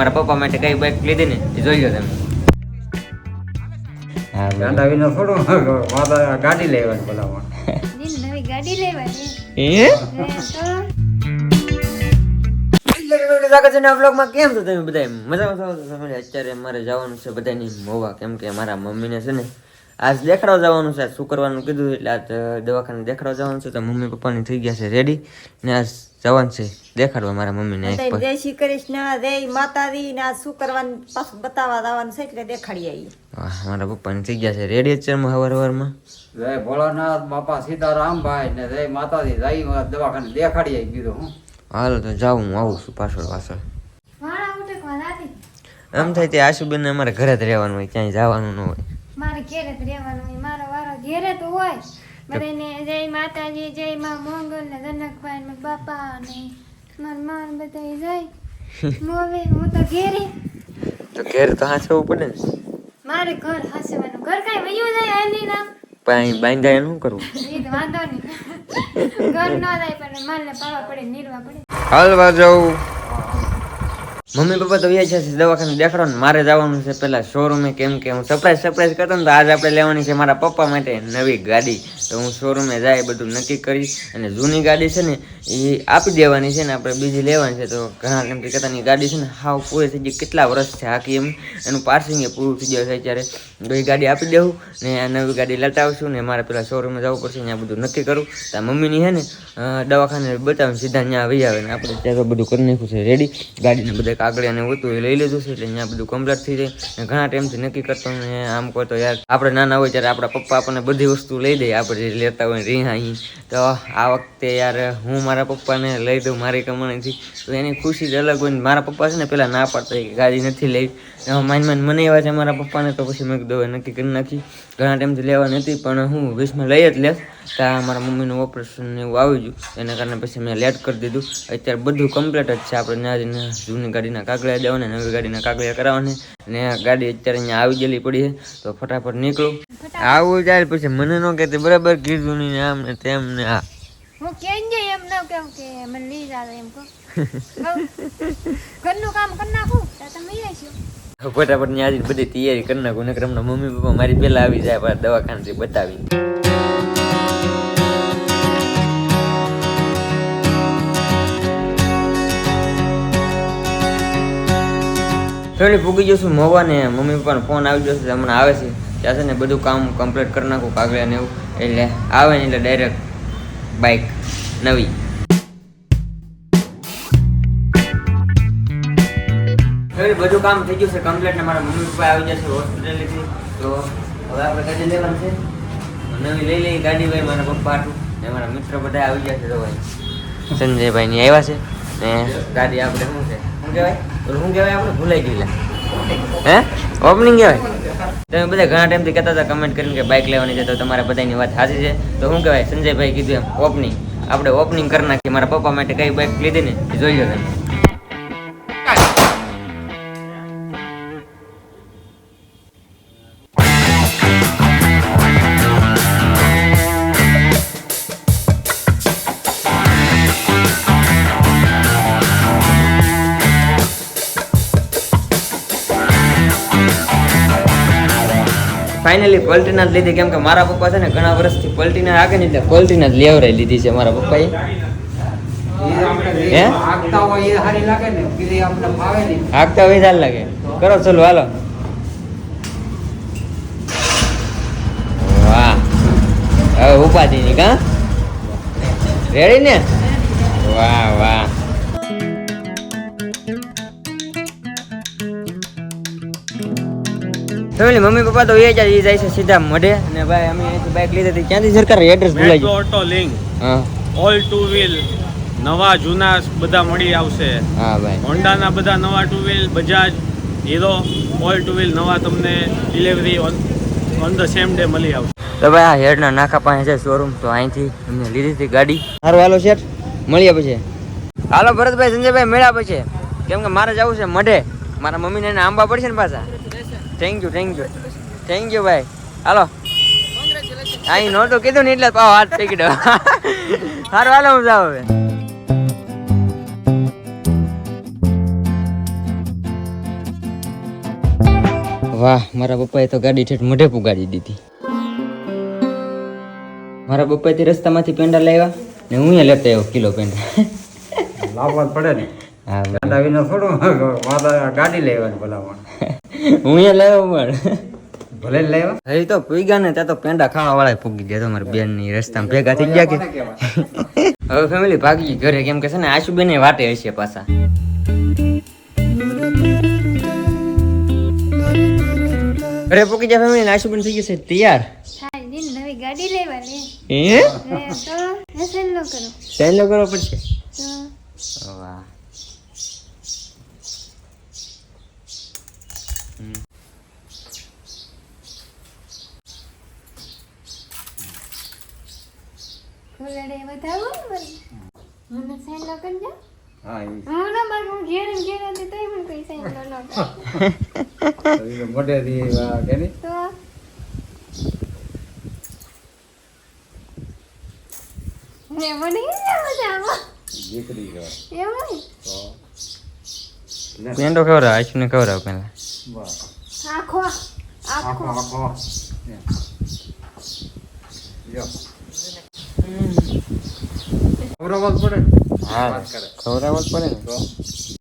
મારા પપ્પા માટે કઈ બાઇક લીધી ને એ જોઈ લો તમે. ગાંડા લેવાની બોલાવવા ગાડી લેવાની સ્વાગત છે બ્લોગમાં કેમ છો તમે બધા? મજામાં છો? અત્યારે મારે જવાનું છે બધાની મોવા. કેમ કે મારા મમ્મીને છે ને આજ દેખાડવા જવાનું છે આજ શું કરવાનું કીધું એટલે આજ દવાખાને દેખાડવા જવાનું છે તો મમ્મી પપ્પાની થઈ ગયા છે રેડી ને આજ જવાનું છે દેખાડવા મારા મમ્મીને જય શ્રી કૃષ્ણ જય માતાજી ને આ શું કરવાનું પાછું બતાવવા જવાનું છે એટલે દેખાડી આવી મારા પપ્પાની થઈ ગયા છે રેડી અત્યારમાં હવાર હવારમાં જય ભોળાનાથ બાપા સીતારામભાઈ ને જય માતાજી જય દવાખાને દેખાડી આવી કીધું હું. હાલો તો જાઉં હું આવું છું પાછળ પાછળ. એમ થાય તે આશુબેન અમારે ઘરે જ રહેવાનું હોય ક્યાંય જવાનું ન હોય. ઘેરે જ રહેવાનું હોય મારો વારો ઘેરે તો હોય બધાને જય માતાજી જય મા મોંગલ ને જનકભાઈ ને બાપા ને મારા માન બધા જય. મોવે હું તો ઘેરે. તો ઘેર તો હાચવવું પડે ને મારે ઘર હસવાનું ઘર કઈ વયું જાય એની નામ પણ બાંધાય શું કરવું. એ તો વાંધો નહીં. ઘર ન જાય પણ માલને પાવા પડે નીરવા પડે. હાલવા જાઉં. મમ્મી પપ્પા તો વ્યા છે, દવાખાને દેખાડવાનું મારે જવાનું છે પેલા શોરૂમે કેમ કે હું સરપ્રાઈઝ સરપ્રાઈઝ કરતો ને તો આજ આપણે લેવાની છે મારા પપ્પા માટે નવી ગાડી. તો હું શોરૂમે જાય બધું નક્કી કરી અને જૂની ગાડી છે ને એ આપી દેવાની છે ને આપણે બીજી લેવાની છે. તો ઘણા કેમ કે કહેતાની ગાડી છે ને હાવ પૂરી થઈ ગઈ, કેટલા વર્ષ છે આખી એમ. એનું પાર્સિંગ એ પૂરું થઈ ગયું છે અત્યારે. એ ગાડી આપી દઉં ને આ નવી ગાડી લેતા આવશું ને મારે પેલા શોરૂમે જવું પડશે ત્યાં બધું નક્કી કરું. ત્યાં મમ્મીની છે ને દવાખાને બતાવું સીધા ત્યાં આવી આવે ને આપણે ત્યાં બધું કરી નાખ્યું છે રેડી ગાડીને બધા કાગળિયા ને હતું એ લઈ લીધું છે એટલે ત્યાં બધું કમ્પ્લીટ થઈ જાય. ને ઘણા ટાઈમથી નક્કી કરતો ને આમ કહો તો યાર, આપણે નાના હોય ત્યારે આપણા પપ્પા આપણને બધી વસ્તુ લઈ દે, આપણે લેતા હોય રીહાઈ તો આ વખતે યાર હું મારા પપ્પાને લઈ દઉં મારી કમાણીથી. તો એની ખુશી જ અલગ હોય મારા પપ્પા છે ને પેલા ના પાડતા ગાડી નથી લઈ. માઇન માન મને એવા છે મારા પપ્પાને તો પછી મેં હવે નક્કી કરી નાખી. ઘણા ટાઈમથી લેવા નથી પણ હું વીસમાં લઈ જ લેસ ત્યાં મારા મમ્મીનું ઓપરેશન એવું આવી ગયું. એના કારણે પછી મેં લેટ કરી દીધું. અત્યારે બધું કમ્પ્લીટ જ છે. આપણે ત્યાં જૂની ગાડીના કાગળિયા દેવાના, નવી ગાડીના કાગળિયા કરાવવાને. ને ગાડી અત્યારે અહીંયા આવી ગયેલી પડી છે. તો ફટાફટ નીકળું. આવું જાય પછી મને ન કહેતી, બરાબર કીધું નહીં આમ ને તેમ ને આ. હું કેમ કે મને લઈ જાવ એમ કહો. ઘરનું કામ કરી નાખું, તો તમે આવીશું ફટાફટ ત્યાં આજે બધી તૈયારી કરી નાખું, નકર હમણાં મમ્મી પપ્પા મારી પહેલાં આવી જાય દવાખાનેથી બતાવી થોડી પૂગી જશું મોવા ને મમ્મી પપ્પાનો ફોન આવી જશે હમણાં આવે છે. ત્યાં છે ને બધું કામ કમ્પ્લીટ કરી નાખું કાગળિયા ને એવું. એટલે આવે ને એટલે ડાયરેક્ટ બાઇક નવી. બધું કામ થઈ ગયું છે કમ્પ્લીટ ને મારા મમ્મી પપ્પા આવી જશે હોસ્પિટલેથી તો હવે આપણે ગાડી લેવાની છે. નવી લઈ લઈ ગાડી ભાઈ, મારા પપ્પા હાટું. ને મારા મિત્ર બધા આવી જશે તો ભાઈ. સંજયભાઈ ની આવ્યા છે ને ગાડી આપણે શું છે? શું કહેવાય? શું કહેવાય આપણે? ભૂલાઈ ગયેલા. હે? ઓપનિંગ કહેવાય? તમે બધા ઘણા ટાઈમથી કહેતા હતા કમેન્ટ કરીને કે બાઇક લેવાની છે તો તમારા બધાની વાત સાચી છે. તો શું કહેવાય? સંજયભાઈ કીધું એમ ઓપનિંગ આપણે ઓપનિંગ કરી નાખીએ. મારા પપ્પા માટે કઈ બાઇક લીધી ને જોઈ લો તમે. ફાઇનલી પલટીના જ લીધી. કેમ કે મારા પપ્પા છે ને ઘણા વર્ષથી પલટીના આગળ ને એટલે પલટીના જ લેવરાઈ લીધી છે મારા પપ્પાએ. હે? આગતા હોય સારી લાગે ને આપણે ફાવે નહીં. આગતા હોય ચાલ લાગે. કરો ચલો હાલો. વાહ. હવે ઉપાધિ ની કા? રેડી ને? વાહ વાહ. ફેમિલી મમ્મી પપ્પા તો એ જ જાય છે સીધા મઢે. અને ભાઈ અમે અહીંથી બાઇક લીધી હતી. ક્યાંથી સરકાર એડ્રેસ ભૂલાઈ ગયું. ઓટો લિંક હા. ઓલ ટુ વ્હીલ નવા જૂના બધા મળી આવશે. હા ભાઈ. હોન્ડાના બધા નવા two wheel Bajaj Hero all two wheel નવા તમને delivery on the same day મળી આવશે. તો ભાઈ આ હેડના નાકા પાસે છે શોરૂમ તો અહીંથી અમને લીધી હતી ગાડી. સારું હાલો શેઠ. મળીએ પછી. હાલો ભરતભાઈ સંજયભાઈ મળ્યા પછી. કેમ કે મારે જવું છે મઢે. મારા મમ્મીને આંબા પડશે ને પાછા. Thank you thank you thank you ભાઈ હાલો અહીં નહોતું કીધું ને એટલે પાવ હાથ ટિકિટ સારું હાલો હું જાઉં હવે. વાહ મારા પપ્પાએ તો ગાડી ઠેઠ મોઢે પુગાડી દીધી. મારા પપ્પાથી રસ્તામાંથી પેંડા લાવ્યા ને હું લેતા આવ્યો કિલો પેંડા. લાવવા પડે ને. હા પેંડા વિના થોડું ગાડી લેવાની ભલામણ. હું અહીંયા લાવ્યો પણ. ભલે લેવા હજી તો પૂગ્યા ને ત્યાં તો પેંડા ખાવા વાળા પૂગી ગયા તો મારી બેનની રસ્તા ભેગા થઈ ગયા કે. હવે ફેમિલી ભાગી ઘરે કેમ કે છે ને આશુબેન વાટે હશે પાછા. ઘરે પૂકી જાય ફેમિલી આશુબેન થઈ જશે તૈયાર. હા દિન ગાડી લેવા લે હે તો હેસલ નો કરો. ચાલો કરો પડશે? વાહ. ફૂલડે વધાવો મને મને સાઈન નો કરજો હા ઈ હું ના મારું હું ઘેર ને ઘેર હતી તોય મને કોઈ સાઈન નો ન કરે તો ઈ મોઢેથી આ કે નહીં? તો ને મને કેમ મજા આવે દીકરી છે. એવું તો પેંડો ખવડાવ આશુને ખવડાવ પેલા બસ. આખો આખો આખો આખો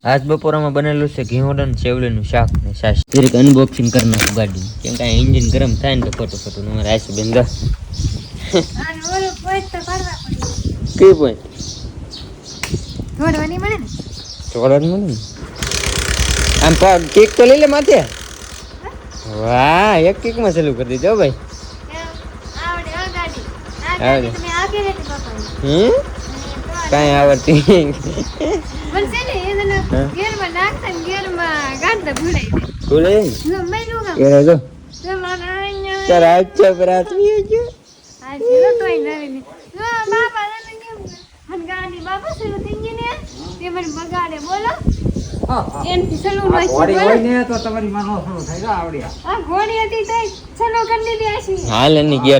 આજ બપોરામાં બનેલું છે ઘીવડન સેવલીનું શાક ને છાશ. જરીક અનબોક્સિંગ કરી નાખું ગાડી. કેમ કે એન્જિન ગરમ થાય ને તો ખોટું ખોટું. ને મારે આશુબેન દસ અને ઓલું પોઈન્ટ તો કરવા પડે કઈ પોઈન્ટ ધોડવાની મળે ને? ચોકલેટ મળે ને? આમ પા- કેક તો લઈ લે માથે? વાહ એક કેકમાં ચાલુ કરી દીધો ભાઈ. આ આવડે. ગાડી તમે આપી હતી પપ્પાને હમ? કાંઈ આવડતી હાલ છે ને એ તને ગેરમાં નાખતા ને ગેરમાં ગાડતા ભૂલાઈ દે બોલે જો મેલું કામ એ જો જો મારા અહીંયા. તાર આજ રાત્રિ ગયો આ જીરો તોય નવી ની જો બાપા તને કેમ મને ગાડી બાપા છે એન્જિનિયર તે મને બગાડે બોલો. હા, હા. એનથી સલું આ નથી ઘોડી બોલો. હોય ને તો તમારી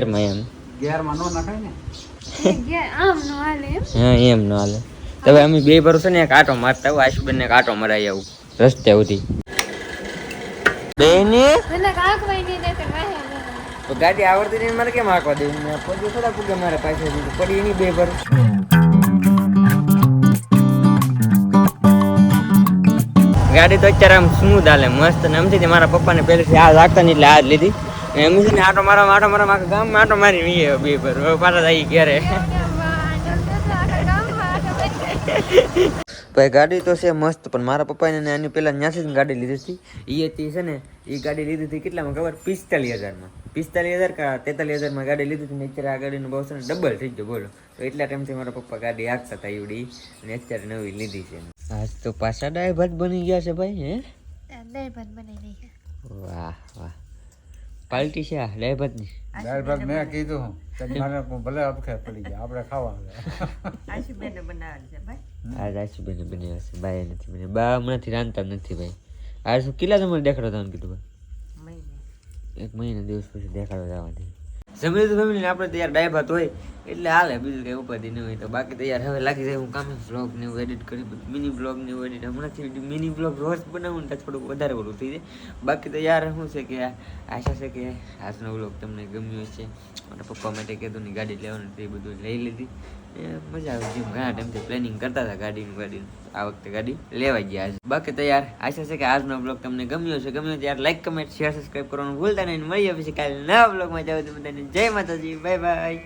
માં એમ. ગેરમાં નો નખાય ને? એ આમ નો હાલે હા એમ ન હાલે. હવે અમે બે ભરોસે ને એક આટો મારતા આવું આશુબેન ને એક આટો મરાઈ આવું રસ્તે સુધી. બેને? મને કાક વઈ નહીં દે વાહે તો ગાડી આવડતી નહીં મારે કેમ હાંકવા દેવી મેં પગે થોડા પૂગે મારે પાછળ પડી એની બે ભર. ગાડી તો અત્યારે આમ સ્મૂથ હાલે મસ્ત ને આમથી મારા પપ્પાને પહેલેથી આ લાગતા નહીં એટલે આ જ લીધી. અમે છે ને આટો મારા આટો મારા આખા ગામમાં આટો મારી વીએ બે ભર હવે પાછા થઈ ઘરે. ભાઈ ગાડી તો છે મસ્ત પણ મારા પપ્પાને આની પેલા ત્યાંથી જ ગાડી લીધી હતી. એ હતી છે ને એ ગાડી લીધી હતી કેટલામાં ખબર? પિસ્તાલીસ હજારમાં. પિસ્તાલીસ હજાર કા તેતાલીસ હજારમાં ગાડી લીધી હતી ને અત્યારે આ ગાડીનો બહુ છે ને ડબલ થઈ ગયો બોલો. તો એટલા ટાઈમથી મારા પપ્પા ગાડી હાંકતા હતા એવડી અને અત્યારે નવી લીધી છે. આજ તો પાછા ડાય ભાત બની ગયા છે ભાઈ હે? ડાય ભાત બની ગયા વાહ વાહ. પાલટી છે આ ભાતની દાળ ભાત મેં કીધું તમારે ભલે અપખે પડી ગયા આપણે ખાવા આ રાશુબેને બનાવ્યા છે બાએ નથી બને બા હમણાંથી રાંધતા નથી ભાઈ. આ શું કેટલા તમારે દેખાડો તમને કીધું ભાઈ? એક મહિના દિવસ પછી દેખાડો જવા દે જમી તો જમીને, આપણે તૈયાર યાર ડાય હોય, એટલે હાલે, બીજું કંઈ ઉપાધિ નહીં હોય તો. બાકી તૈયાર હવે લાગી જાય હું કામે બ્લોગ ને એવું એડિટ કરી મિની બ્લોગ ને એવું એડિટ હમણાંથી મિની બ્લોગ રોજ બનાવું ને થોડુંક વધારે ઓલું થઈ જાય. બાકી તો યાર શું છે કે, આશા છે કે આજનો બ્લોગ તમને ગમ્યો હશે. અને પપ્પા માટે કીધું ની ગાડી લેવાનું તે બધું લઈ લીધી. મજા આવે જેમ ઘણા ટાઈમથી પ્લેનિંગ કરતા હતા ગાડીનું ગાડીનું. આ વખતે ગાડી લેવાઈ ગયા છે બાકી તો યાર, આશા છે કે આજનો બ્લોગ તમને ગમ્યો છે ગમ્યો ત્યારે યાર લાઈક કમેન્ટ શેર સબસ્ક્રાઈબ કરવાનું ભૂલતા નહીં. મળીએ પછી કાલે નવા બ્લોગમાં જાવ તો બધાને જય માતાજી. Bye bye